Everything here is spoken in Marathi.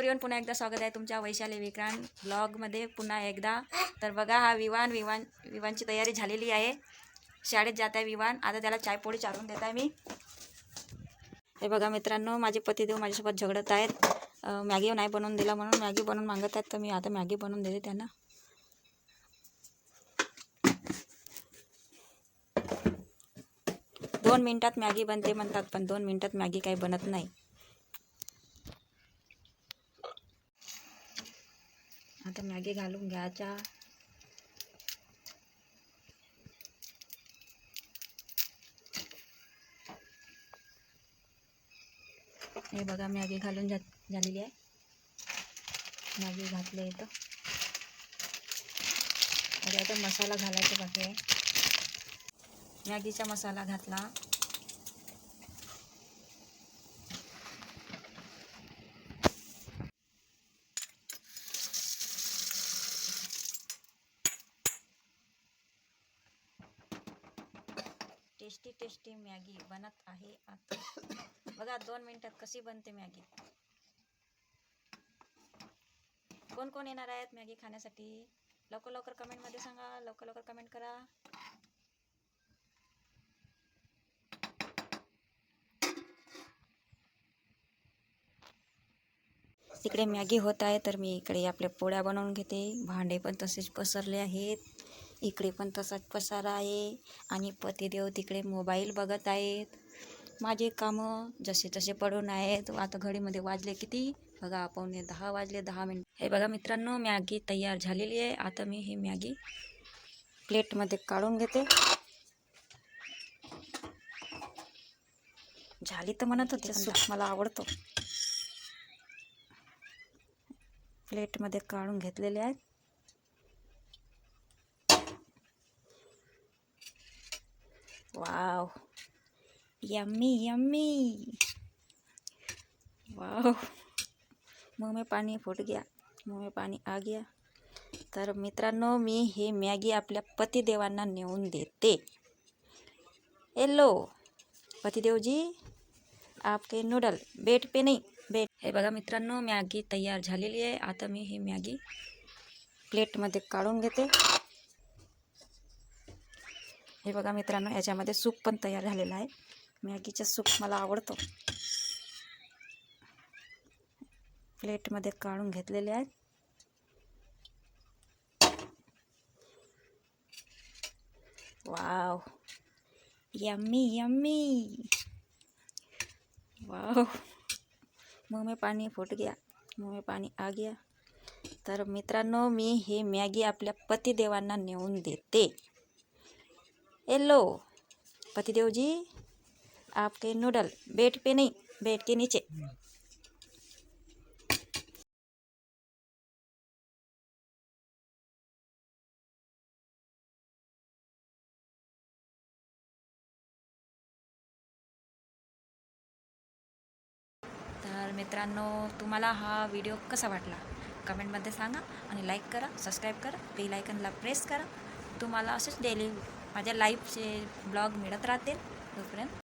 एवरीवन पुन्हा एकदा स्वागत आहे तुमच्या वैशाली विक्रांत ब्लॉगमध्ये. पुन्हा एकदा. तर बघा हा विवान विवान विवानची तयारी झालेली आहे. शाळेत जात आहे विवान. आता त्याला चायपोळी चारून देत आहे मी. हे बघा मित्रांनो माझे पतिदेव माझ्यासोबत झगडत आहेत. मॅगी नाही बनवून दिला म्हणून मॅगी बनवून मागत आहेत. तर मी आता मॅगी बनवून देते त्यांना. दोन मिनटात मॅगी बनते म्हणतात पण दोन मिनटात मॅगी काही बनत नाही. आता मॅगी घालून घ्यायच्या. हे बघा मॅगी घालून झा झालेली आहे. मॅगी घातले इथं. आता आता मसाला घालायचा बाकी आहे. मॅगीचा मसाला घातला. टेस्टी टेस्टी मॅगी बनत आहे. आता बघा दोन मिनिटात कशी बनते मॅगी कोण कोण येणार आहेत मॅगी खाण्यासाठी? लवकर लवकर कमेंटमध्ये सांगा. लवकर लवकर कमेंट करा. तिकडे मॅगी होत आहे तर मी इकडे आपल्या पोळ्या बनवून घेते. भांडे पण तसेच पसरले आहेत. इकडे पण तसाच पसारा आहे आणि पतिदेव तिकडे मोबाईल बघत आहेत. माझे कामं जसे तसे पडून आहेत. आता घडीमध्ये वाजले किती? बघा पावणे दहा वाजले दहा मिनिट. हे बघा मित्रांनो मॅगी तयार झालेली आहे. आता मी ही मॅगी प्लेटमध्ये काढून घेते. झाली तर म्हणत होते सूप मला आवडतो. प्लेटमध्ये काढून घेतलेले आहेत. वाव यम्मी यम्मी वाव मुंह में पाणी फुट गया. मुंह में पाणी आ गया. तर मित्रांनो मी हे मॅगी आपल्या पतिदेवांना नेऊन देते. हॅलो पतिदेवजी. आपके नूडल बेट पे नाही. बेट हे बघा मित्रांनो मॅगी तयार झालेली आहे. आता मी ही मॅगी प्लेटमध्ये काढून घेते. हे बघा मित्रांनो याच्यामध्ये सूप पण तयार झालेलं आहे. मॅगीचं सूप मला आवडतो. प्लेटमध्ये काढून घेतलेले आहेत. वाव. Yummy yummy. वाव. मग में पाणी फुट गया. मुंह में पाणी आ गया. तर मित्रांनो मी हे मॅगी आपल्या पतिदेवांना नेऊन देते. येलो पतिदेव जी आपके नूडल बेड पे नहीं बेड के नीचे। तर मित्रांनो तुम्हाला हा व्हिडिओ कसा वाटला? कमेंटमध्ये सांगा आणि लाईक करा सबस्क्राईब करा बेल आयकनला प्रेस करा. तुम्हाला असेच डेली माझ्या लाईफचे ब्लॉग मिळत राहतील तोपर्यंत.